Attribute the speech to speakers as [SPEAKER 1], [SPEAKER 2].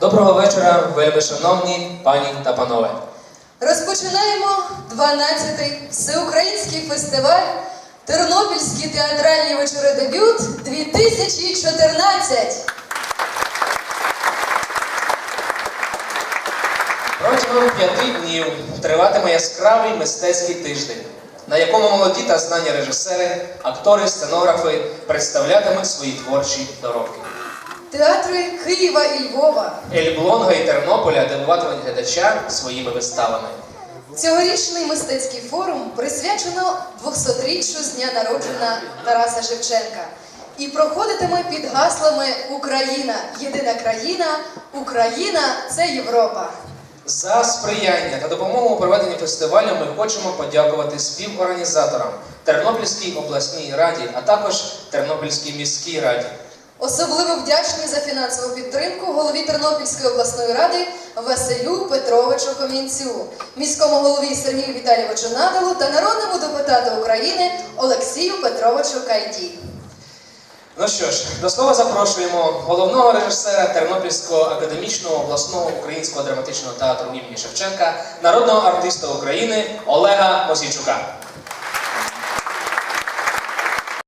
[SPEAKER 1] Доброго вечора, вельми шановні пані та панове.
[SPEAKER 2] Розпочинаємо 12-й всеукраїнський фестиваль Тернопільські театральні вечори дебют 2014.
[SPEAKER 1] Протягом п'яти днів триватиме яскравий мистецький тиждень, на якому молоді та знані режисери, актори, сценографи представлятимуть свої творчі доробки.
[SPEAKER 2] Театри Києва і Львова.
[SPEAKER 1] Ельблонга і Тернополя дивуватимуть глядача своїми виставами.
[SPEAKER 2] Цьогорічний мистецький форум присвячено 200-річчю з дня народження Тараса Шевченка і проходитиме під гаслами Україна єдина країна, Україна це Європа.
[SPEAKER 1] За сприяння та допомогу у проведенні фестивалю ми хочемо подякувати співорганізаторам Тернопільській обласній раді, а також Тернопільській міській раді.
[SPEAKER 2] Особливо вдячні за фінансову підтримку голові Тернопільської обласної ради Василю Петровичу Комінцю, міському голові Сергію Віталійовичу Надалу та народному депутату України Олексію Петровичу Кайді.
[SPEAKER 1] Ну що ж, до слова запрошуємо головного режисера Тернопільського академічного обласного українського драматичного театру імені Шевченка, народного артиста України Олега Мосійчука.